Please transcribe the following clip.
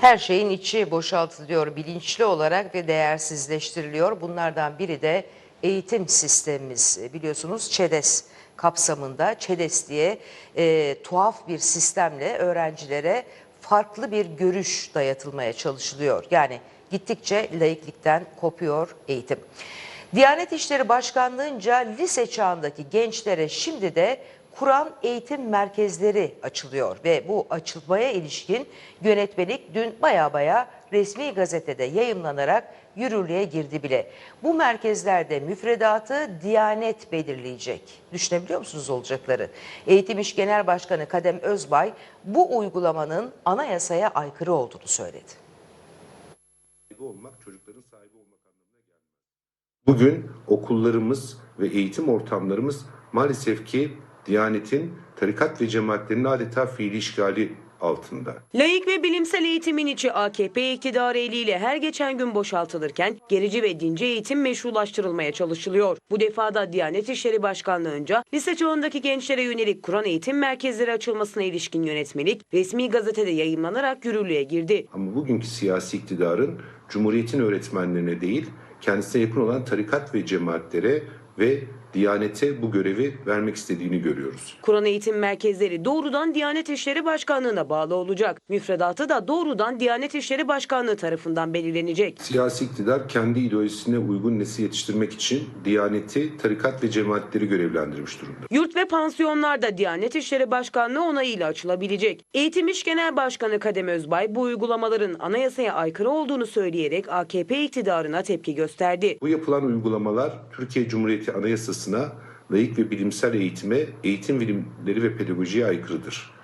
Her şeyin içi boşaltılıyor bilinçli olarak ve değersizleştiriliyor. Bunlardan biri de eğitim sistemimiz. Biliyorsunuz ÇEDES kapsamında ÇEDES diye e, tuhaf bir sistemle öğrencilere farklı bir görüş dayatılmaya çalışılıyor. Yani gittikçe laiklikten kopuyor eğitim. Diyanet İşleri Başkanlığı'nca lise çağındaki gençlere şimdi de Kur'an eğitim merkezleri açılıyor ve bu açılmaya ilişkin yönetmelik dün baya baya resmi gazetede yayımlanarak yürürlüğe girdi bile. Bu merkezlerde müfredatı Diyanet belirleyecek. Düşünebiliyor musunuz olacakları? Eğitim İş Genel Başkanı Kadem Özbay bu uygulamanın anayasaya aykırı olduğunu söyledi. olmak çocukların sahibi olmak anlamına gelmez. Bugün okullarımız ve eğitim ortamlarımız maalesef ki Diyanet'in tarikat ve cemaatlerin adeta fiili işgali altında. Laik ve bilimsel eğitimin içi AKP iktidarı eliyle her geçen gün boşaltılırken gerici ve dinci eğitim meşrulaştırılmaya çalışılıyor. Bu defada Diyanet İşleri Başkanlığı'nca lise çağındaki gençlere yönelik Kur'an eğitim merkezleri açılmasına ilişkin yönetmelik resmi gazetede yayımlanarak yürürlüğe girdi. Ama bugünkü siyasi iktidarın Cumhuriyet'in öğretmenlerine değil, kendisine yakın olan tarikat ve cemaatlere ve Diyanet'e bu görevi vermek istediğini görüyoruz. Kur'an eğitim merkezleri doğrudan Diyanet İşleri Başkanlığı'na bağlı olacak. Müfredatı da doğrudan Diyanet İşleri Başkanlığı tarafından belirlenecek. Siyasi iktidar kendi ideolojisine uygun nesil yetiştirmek için Diyanet'i, tarikat ve cemaatleri görevlendirmiş durumda. Yurt ve pansiyonlarda Diyanet İşleri Başkanlığı onayıyla açılabilecek. Eğitim İş Genel Başkanı Kadem Özbay bu uygulamaların anayasaya aykırı olduğunu söyleyerek AKP iktidarına tepki gösterdi. Bu yapılan uygulamalar Türkiye Cumhuriyeti Anayasası'na, layık ve bilimsel eğitime, eğitim bilimleri ve pedagojiye aykırıdır.